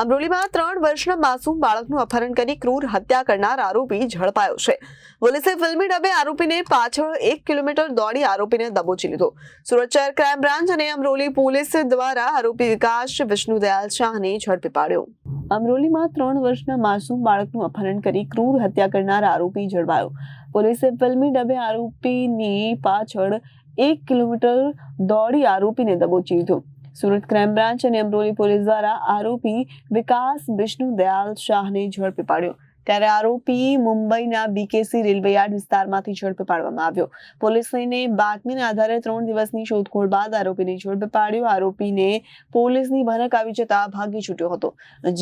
અમરોલીમાં ત્રણ વર્ષના માસૂમ બાળકનું અપહરણ કરી ક્રૂર હત્યા કરનાર આરોપી ઝડપાયો છે. પોલીસે ફિલ્મી ડબે આરોપીને પાછળ એક કિલોમીટર દોડી આરોપીને દબોચી લીધો. સુરત શહેર ક્રાઇમ બ્રાન્ચ અને અમરોલી પોલીસ દ્વારા આરોપી વિકાસ વિષ્ણુદયાલ શાહને ઝડપી પાડ્યો. અમરોલીમાં ત્રણ વર્ષના માસૂમ બાળકનું અપહરણ કરી ક્રૂર હત્યા કરનાર આરોપી ઝડપાયો. પોલીસે ફિલ્મી ડબે આરોપીની પાછળ એક કિલોમીટર દોડી આરોપીને દબોચી લીધો. સુરત ક્રાઇમ બ્રાન્ચ અને અમરોલી પોલીસ દ્વારા આરોપી વિકાસ બિષ્ણુ દયાલ શાહને ઝડપી પાડ્યો. ત્યારે આરોપી મુંબઈના બીકેસી રેલવે યાર્ડ વિસ્તારમાંથી ઝડપી પાડવામાં આવ્યો. પોલીસને બાતમીના આધારે ત્રણ દિવસની શોધખોળ બાદ આરોપીને ઝડપી પાડ્યો. આરોપીને પોલીસની ભનક આવી જતા ભાગી છૂટ્યો હતો,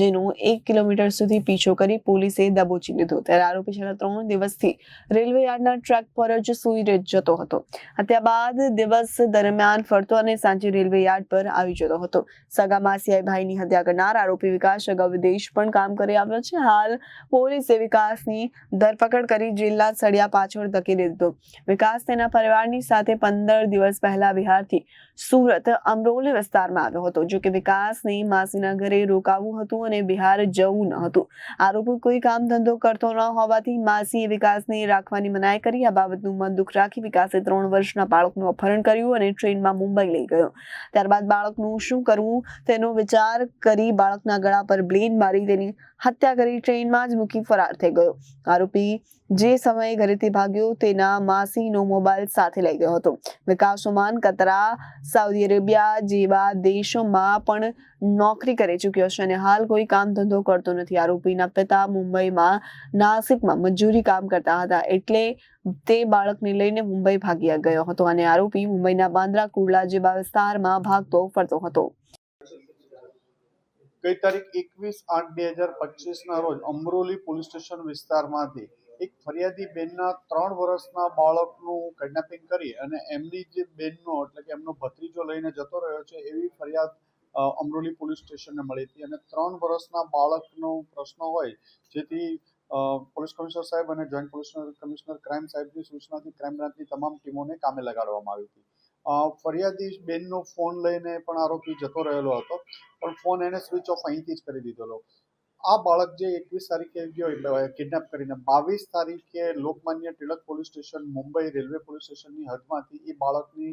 જેનો એક કિલોમીટર સુધી પીછો કરી પોલીસે દબોચી લીધો. ત્યારે આરોપી છેલ્લા ત્રણ દિવસથી રેલવે યાર્ડના ટ્રેક પર જ સૂઈ જતો હતો. હત્યા બાદ દિવસ દરમિયાન ફરતો અને સાંજે રેલવે યાર્ડ પર આવી જતો હતો. સગા માસિયાઈ ભાઈની હત્યા કરનાર આરોપી વિકાસ અગાઉ વિદેશ પણ કામ કરી આવ્યો છે. હાલ પોલીસે વિકાસની ધરપકડ કરી જિલ્લા સળિયા પાછળ ધકેલી દીધો. વિકાસ તેના પરિવારની સાથે પંદર દિવસ પહેલા બિહારથી સુરત, અમરોલી વિસ્તારમાં આવ્યો હતો. જો કે વિકાસને માસીના ઘરે રોકાવું હતું અને બિહાર જવું ન હતું. આરોપી કોઈ કામ ધંધો કરતો ન હોવાથી માસીએ વિકાસને રાખવાની મનાઈ કરી. આ બાબતનું મન દુઃખ રાખી વિકાસે ત્રણ વર્ષના બાળકનું અપહરણ કર્યું અને ટ્રેનમાં મુંબઈ લઈ ગયો. ત્યારબાદ બાળકનું શું કરવું તેનો વિચાર કરી બાળકના ગળા પર બ્લેડ મારી તેની હત્યા કરી ટ્રેનમાં જ મૂકી ફરાર થઈ ગયો. આરોપી જે સમયે ઘરેથી ભાગ્યો તેના માસીનો મોબાઈલ સાથે લઈ ગયો હતો. વિકાસ ઓમાન કતરા, સાઉદી અરેબિયા જેવા દેશોમાં પણ નોકરી કરી ચૂક્યો છે અને હાલ કોઈ કામ ધંધો કરતો નથી. આરોપીના પિતા મુંબઈમાં નાસિકમાં મજૂરી કામ કરતા હતા એટલે તે બાળકને લઈને મુંબઈ ભાગ્યા ગયો હતો અને આરોપી મુંબઈના બાંદ્રા કુર્લા જેવા વિસ્તારમાં ભાગતો ફરતો હતો. ગઈ તારીખ એકવીસ આઠ બે હજાર પચીસના રોજ અમરોલી પોલીસ સ્ટેશન વિસ્તારમાંથી એક ફરિયાદી બેનના ત્રણ વર્ષના બાળકનું કિડનેપિંગ કરી અને એમની જે બેનનો એટલે કે એમનો ભત્રીજો લઈને જતો રહ્યો છે એવી ફરિયાદ અમરોલી પોલીસ સ્ટેશનને મળી હતી. અને ત્રણ વર્ષના બાળકનો પ્રશ્ન હોય, જેથી પોલીસ કમિશનર સાહેબ અને જોઈન્ટ પોલીસ કમિશનર ક્રાઇમ સાહેબની સૂચનાથી ક્રાઇમ બ્રાન્ચની તમામ ટીમોને કામે લગાડવામાં આવી હતી. ફરિયાદી બેનનો ફોન લઈને પણ આરોપી જતો રહેલો હતો, પણ ફોન એને સ્વિચ ઓફ અહીંથી જ કરી દીધેલો આ બાળક જે એકવીસ તારીખે ગયો એટલે કિડનેપ કરીને, બાવીસ તારીખે Lokmanya Tilak police station Mumbai railway police સ્ટેશનની હદમાંથી એ બાળકની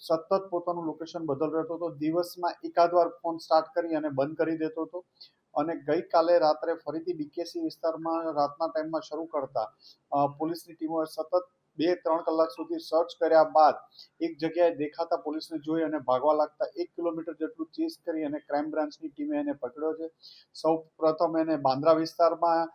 સતત પોતાનું લોકેશન બદલ રહેતો હતો. દિવસમાં એકાદ વાર ફોન સ્ટાર્ટ કરી અને બંધ કરી દેતો હતો. અને ગઈકાલે રાત્રે ફરીથી બીકેસી વિસ્તારમાં રાતના ટાઈમમાં શરૂ કરતા પોલીસની ટીમોએ સતત બે ત્રણ કલાક સુધી સર્ચ કર્યા બાદ એક જગ્યાએ દેખાતા પોલીસને જોઈ અને ભાગવા લાગતા એક કિલોમીટર જેટલું ચેસ કરી અને ક્રાઇમ બ્રાન્ચની ટીમે એને પકડ્યો છે. સૌ પ્રથમ એને બાંદ્રા વિસ્તારમાં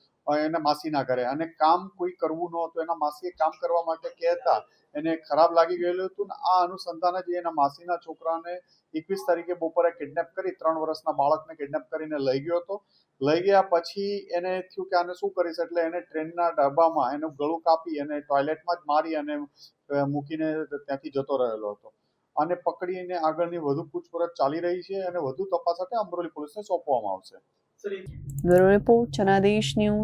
એના માસીના ઘરે. અને કામ કોઈ કરવું ન હતું. એના માસીએ કામ કરવા માટે કહેતા. એને ખરાબ લાગી ગયેલું હતું ને આ અનુસંધાને જ એના માસીના છોકરાને એકવીસ તારીખે બપોરે કિડનેપ કરી, ત્રણ વર્ષના બાળકને કિડનેપ કરીને લઈ ગયો હતો. લઈ ગયા પછી એને થયું કે આને શું કરીશ? એટલે એને ટ્રેનના ડબ્બામાં એનું ગળું કાપી અને ટોયલેટમાં જ મારી અને મૂકીને ત્યાંથી જતો રહેલો હતો. અને પકડીને આગળની વધુ પૂછપરછ ચાલી રહી છે અને વધુ તપાસ સાથે અમરોલી પોલીસને સોંપવામાં આવશે. Report, Janadesh news.